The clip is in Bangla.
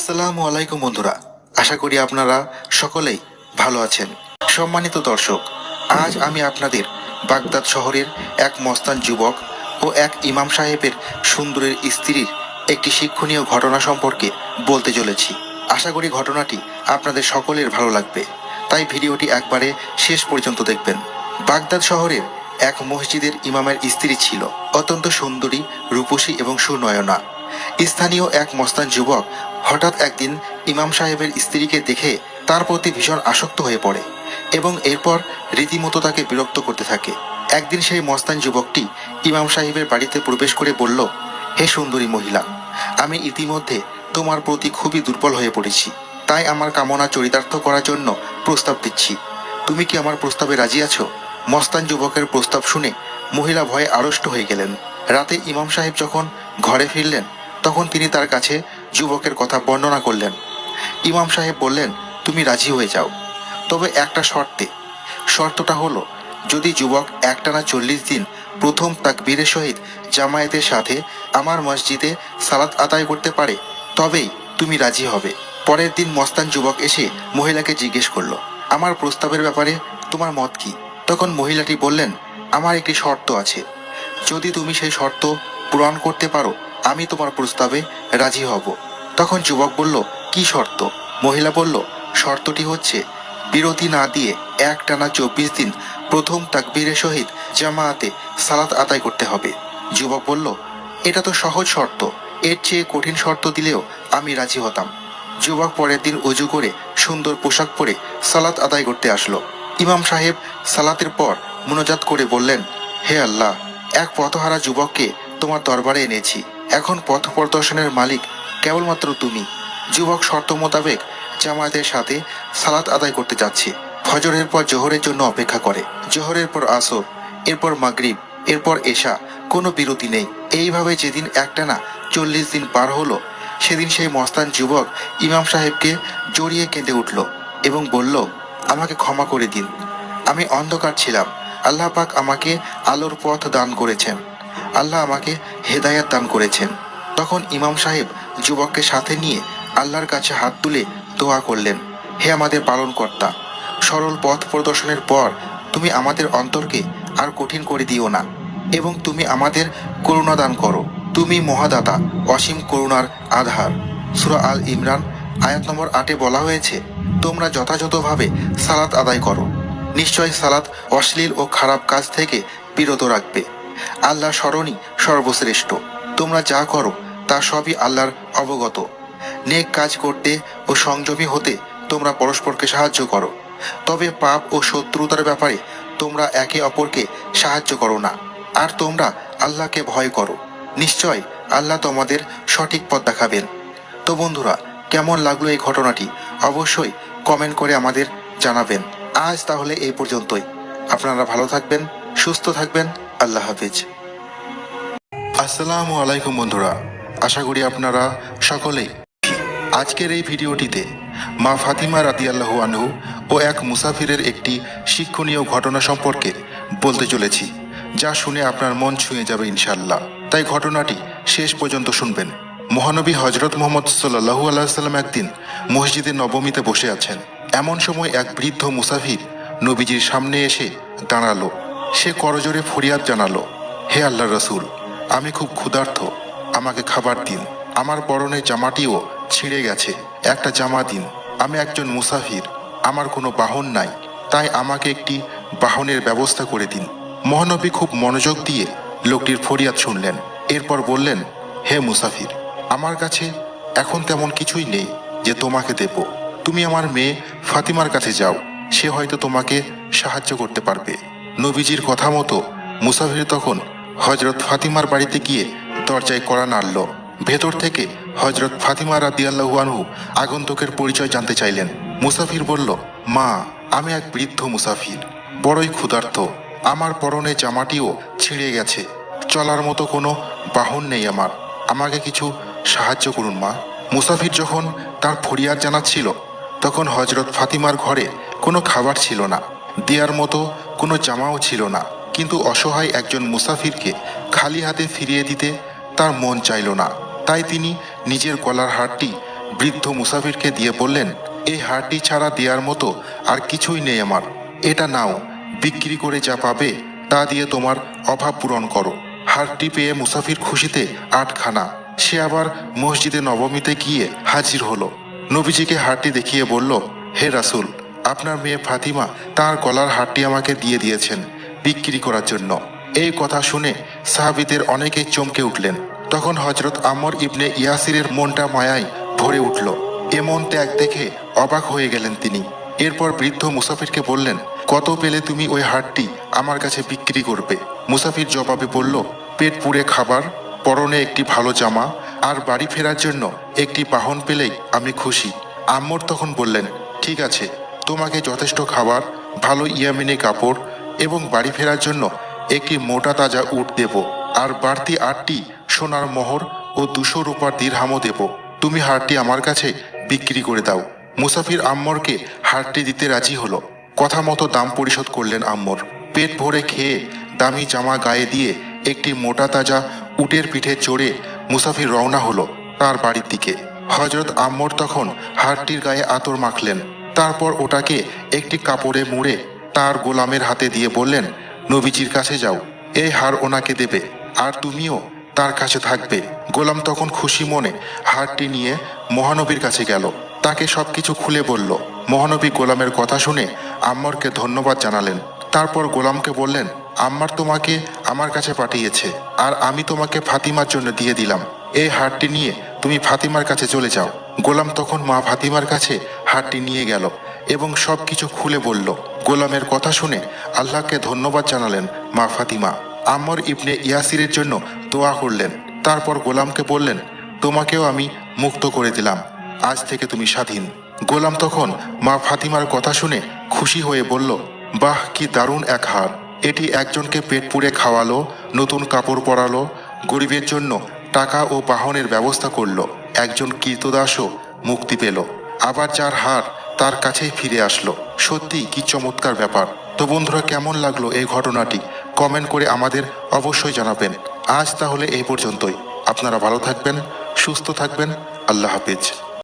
আসসালামু আলাইকুম বন্ধুরা। আশা করি আপনারা সকলেই ভালো আছেন। সম্মানিত দর্শক, আজ আমি আপনাদের বাগদাদ শহরের এক মস্তান যুবক ও এক ইমাম সাহেবের সুন্দরের স্ত্রীর একটি শিক্ষণীয় ঘটনা সম্পর্কে বলতে চলেছি। আশা করি ঘটনাটি আপনাদের সকলের ভালো লাগবে। তাই ভিডিওটি একবারে শেষ পর্যন্ত দেখবেন। বাগদাদ শহরের এক মসজিদের ইমামের স্ত্রী ছিল। অত্যন্ত সুন্দরী, রূপসী এবং সুনয়না। স্থানীয় এক মস্তান যুবক হঠাৎ একদিন ইমাম সাহেবের স্ত্রীকে দেখে তার প্রতি ভীষণ আসক্ত হয়ে পড়ে এবং এরপর রীতিমতো তাকে বিরক্ত করতে থাকে। একদিন সেই মস্তান যুবকটি ইমাম সাহেবের বাড়িতে প্রবেশ করে বলল, হে সুন্দরী মহিলা, আমি ইতিমধ্যে তোমার প্রতি খুবই দুর্বল হয়ে পড়েছি। তাই আমার কামনা চরিতার্থ করার জন্য প্রস্তাব দিচ্ছি। তুমি কি আমার প্রস্তাবে রাজি আছো? মস্তান যুবকের প্রস্তাব শুনে মহিলা ভয়ে আড়ষ্ট হয়ে গেলেন। রাতে ইমাম সাহেব যখন ঘরে ফিরলেন তখন তিনি তার কাছে যুবকের কথা বর্ণনা করলেন। ইমাম সাহেব বললেন, তুমি রাজি হয়ে যাও। তবে একটা শর্তে। শর্তটা হলো, যদি যুবক একটানা চল্লিশ দিন প্রথম তাকবীরের সহিত জামায়াতের সাথে আমার মসজিদে সালাত আদায় করতে পারে, তবেই তুমি রাজি হবে। পরের দিন মস্তান যুবক এসে মহিলাকে জিজ্ঞেস করল, আমার প্রস্তাবের ব্যাপারে তোমার মত কি? তখন মহিলাটি বললেন, আমার একটি শর্ত আছে। যদি তুমি সেই শর্ত পূরণ করতে পারো আমি তোমার প্রস্তাবে রাজি হব। তখন যুবক বলল, কি শর্ত? মহিলা বলল, শর্তটি হচ্ছে বিরতি না দিয়ে এক টানা চব্বিশ দিন প্রথম তাকবীরের সহিত জামায়াতে সালাত আদায় করতে হবে। যুবক বলল, এটা তো সহজ শর্ত। এর চেয়ে কঠিন শর্ত দিলেও আমি রাজি হতাম। যুবক পরের দিন অজু করে সুন্দর পোশাক পরে সালাত আদায় করতে আসলো। ইমাম সাহেব সালাতের পর মনোজাত করে বললেন, হে আল্লাহ, এক পথহারা যুবককে তোমার দরবারে এনেছি। এখন পথ প্রদর্শনের মালিক কেবলমাত্র তুমি। যুবক শর্ত মোতাবেক জামায়াতের সাথে সালাত আদায় করতে যাচ্ছে। ফজরের পর জোহরের জন্য অপেক্ষা করে। জোহরের পর আসর, এরপর মাগরিব, এরপর এশা, কোনো বিরতি নেই। এইভাবে যেদিন একটানা চল্লিশ দিন পার হলো, সেদিন সেই মস্তান যুবক ইমাম সাহেবকে জড়িয়ে কেঁদে উঠল এবং বলল, আমাকে ক্ষমা করে দিন। আমি অন্ধকার ছিলাম। আল্লাহ পাক আমাকে আলোর পথ দান করেছেন। আল্লাহ আমাকে হেদায়াত দান করেছেন। তখন ইমাম সাহেব যুবককে সাথে নিয়ে আল্লাহর কাছে হাত তুলে দোয়া করলেন, হে আমাদের পালনকর্তা, সরল পথ প্রদর্শনের পর তুমি আমাদের অন্তরকে আর কঠিন করে দিও না, এবং তুমি আমাদের করুণা দান করো। তুমি মহাদাতা, অসীম করুণার আধার। সুরা আল ইমরান, আয়াত নম্বর আটে বলা হয়েছে, তোমরা যথাযথভাবে সালাত আদায় করো। নিশ্চয় সালাত অশ্লীল ও খারাপ কাজ থেকে বিরত রাখবে। আল্লাহ স্মরণই সর্বশ্রেষ্ঠ। তোমরা যা করো, তা সবই আল্লাহর অবগত। নেক কাজ করতে ও সংযমী হতে তোমরা পরস্পরকে সাহায্য করো। তবে পাপ ও শত্রুতার ব্যাপারে তোমরা একে অপরকে সাহায্য করো না। আর তোমরা আল্লাহকে ভয় করো। নিশ্চয় আল্লাহ তোমাদের সঠিক পথ দেখাবেন। তো বন্ধুরা, কেমন লাগল এই ঘটনাটি? অবশ্যই কমেন্ট করে আমাদের জানাবেন। আজ তাহলে এই পর্যন্তই। আপনারা ভালো থাকবেন, সুস্থ থাকবেন। আল্লাহ হাফিজ। আসসালামু আলাইকুম বন্ধুরা, আশা করি আপনারা সকলেই আজকের এই ভিডিওটিতে মা ফাতিমা রাতি আল্লাহু আনহু ও এক মুসাফিরের একটি শিক্ষণীয় ঘটনা সম্পর্কে বলতে চলেছি, যা শুনে আপনার মন ছুঁয়ে যাবে ইনশাল্লাহ তাই ঘটনাটি শেষ পর্যন্ত শুনবেন। মহানবী হজরত মোহাম্মদ সাল্লাহু আল্লাহ সাল্লাম একদিন মসজিদে নবমীতে বসে আছেন। এমন সময় এক বৃদ্ধ মুসাফির নবীজির সামনে এসে দাঁড়াল। সে করজোরে ফরিয়াদ জানালো, হে আল্লাহ রসুল, আমি খুব ক্ষুধার্ত। আমাকে খাবার দিন। আমার পরনের জামাটিও ছিঁড়ে গেছে। একটা জামা দিন। আমি একজন মুসাফির। আমার কোনো বাহন নাই। তাই আমাকে একটি বাহনের ব্যবস্থা করে দিন। মহানবী খুব মনোযোগ দিয়ে লোকটির ফরিয়াদ শুনলেন। এরপর বললেন, হে মুসাফির, আমার কাছে এখন তেমন কিছুই নেই যে তোমাকে দেব। তুমি আমার মেয়ে ফাতিমার কাছে যাও। সে হয়তো তোমাকে সাহায্য করতে পারবে। নবীজির কথা মতো মুসাফির তখন হজরত ফাতিমার বাড়িতে গিয়ে দরজায় কড়া নাড়ল। ভেতর থেকে হজরত ফাতিমা রাদিয়াল্লাহু আনহু আগন্তুকের পরিচয় জানতে চাইলেন। মুসাফির বলল, মা, আমি এক বৃদ্ধ মুসাফির। বড়ই ক্ষুধার্ত। আমার পরনে জামাটিও ছিঁড়ে গেছে। চলার মতো কোনো বাহন নেই আমার। আমাকে কিছু সাহায্য করুন, মা। মুসাফির যখন তার ফরিয়াদ জানাচ্ছিল, তখন হজরত ফাতিমার ঘরে কোনো খাবার ছিল না। দেয়ার মতো কোনো জামাও ছিল না। কিন্তু অসহায় একজন মুসাফিরকে খালি হাতে ফিরিয়ে দিতে তার মন চাইল না। তাই তিনি নিজের গলার হারটি বৃদ্ধ মুসাফিরকে দিয়ে বললেন এই হারটি ছাড়া দেওয়ার মতো আর কিছুই নেই আমার। এটা নাও, বিক্রি করে যা পাবে তা দিয়ে তোমার অভাব পূরণ করো। হারটি পেয়ে মুসাফির খুশিতে আটখানা। সে আবার মসজিদে নবমীতে গিয়ে হাজির হলো। নবীজিকে হারটি দেখিয়ে বলল, হে রাসূল আপনার মেয়ে ফাতিমা তার গলার হারটি আমাকে দিয়ে দিয়েছেন বিক্রি করার জন্য। এই কথা শুনে সাহাবিদের অনেকেই চমকে উঠলেন। তখন হজরত আমর ইবনে ইয়াসিরের মনটা মায়ায় ভরে উঠল। এমন ত্যাগ দেখে অবাক হয়ে গেলেন তিনি। এরপর বৃদ্ধ মুসাফিরকে বললেন, কত পেলে তুমি ওই হারটি আমার কাছে বিক্রি করবে? মুসাফির জবাবে বলল, পেট পুড়ে খাবার, পরনে একটি ভালো জামা আর বাড়ি ফেরার জন্য একটি বাহন পেলেই আমি খুশি। আম্মর তখন বললেন, ঠিক আছে তোমাকে যথেষ্ট খাবার, ভালো ইয়ামিনী কাপড় এবং বাড়ি ফেরার জন্য একটি মোটা তাজা উট দেব আর বাড়তি আটটি সোনার মোহর ও দুশো রূপার দীর্হামও দেব। তুমি হারটি আমার কাছে বিক্রি করে দাও। মুসাফির আম্মরকে হারটি দিতে রাজি হলো। কথা মতো দাম পরিশোধ করলেন আম্মর। পেট ভরে খেয়ে দামি জামা গায়ে দিয়ে একটি মোটা তাজা উটের পিঠে চড়ে মুসাফির রওনা হলো তার বাড়ির দিকে। হজরত আম্মর তখন হারটির গায়ে আতর মাখলেন। তারপর ওটাকে একটি কাপড়ে মুড়ে তার গোলামের হাতে দিয়ে বললেন, নবীজির কাছে যাও এই হার ওনাকে দেবে, আর তুমিও তার কাছে থাকবে। গোলাম তখন খুশি মনে হারটি নিয়ে মহানবীর কাছে গেল। তাকে সবকিছু খুলে বলল। মহানবী গোলামের কথা শুনে আম্মরকে ধন্যবাদ জানালেন। তারপর গোলামকে বললেন, আম্মার তোমাকে আমার কাছে পাঠিয়েছে, আর আমি তোমাকে ফাতিমার জন্য দিয়ে দিলাম। এই হারটি নিয়ে তুমি ফাতিমার কাছে চলে যাও। গোলাম তখন মা ফাতিমার কাছে হারটি নিয়ে গেল এবং সব কিছু খুলে বলল, গোলামের কথা শুনে আল্লাহকে ধন্যবাদ জানালেন মা ফাতিমা। আম্মর ইবনে ইয়াসিরের জন্য দোয়া করলেন। তারপর গোলামকে বললেন, তোমাকেও আমি মুক্ত করে দিলাম। আজ থেকে তুমি স্বাধীন। গোলাম তখন মা ফাতিমার কথা শুনে খুশি হয়ে বলল, বাহ, কি দারুণ এক হার। এটি একজনকে পেট পুড়ে খাওয়ালো, নতুন কাপড় পরালো, গরিবের জন্য টাকা ও বাহনের ব্যবস্থা করল। একজন কীর্তদাসও মুক্তি পেল। আবার যার হার তার কাছেই ফিরে আসলো। সত্যি কি চমৎকার ব্যাপার। তো বন্ধুরা, কেমন লাগল এই ঘটনাটি? কমেন্ট করে আমাদের অবশ্যই জানাবেন। আজ তাহলে এই পর্যন্তই। আপনারা ভালো থাকবেন, সুস্থ থাকবেন। আল্লাহ হাফিজ।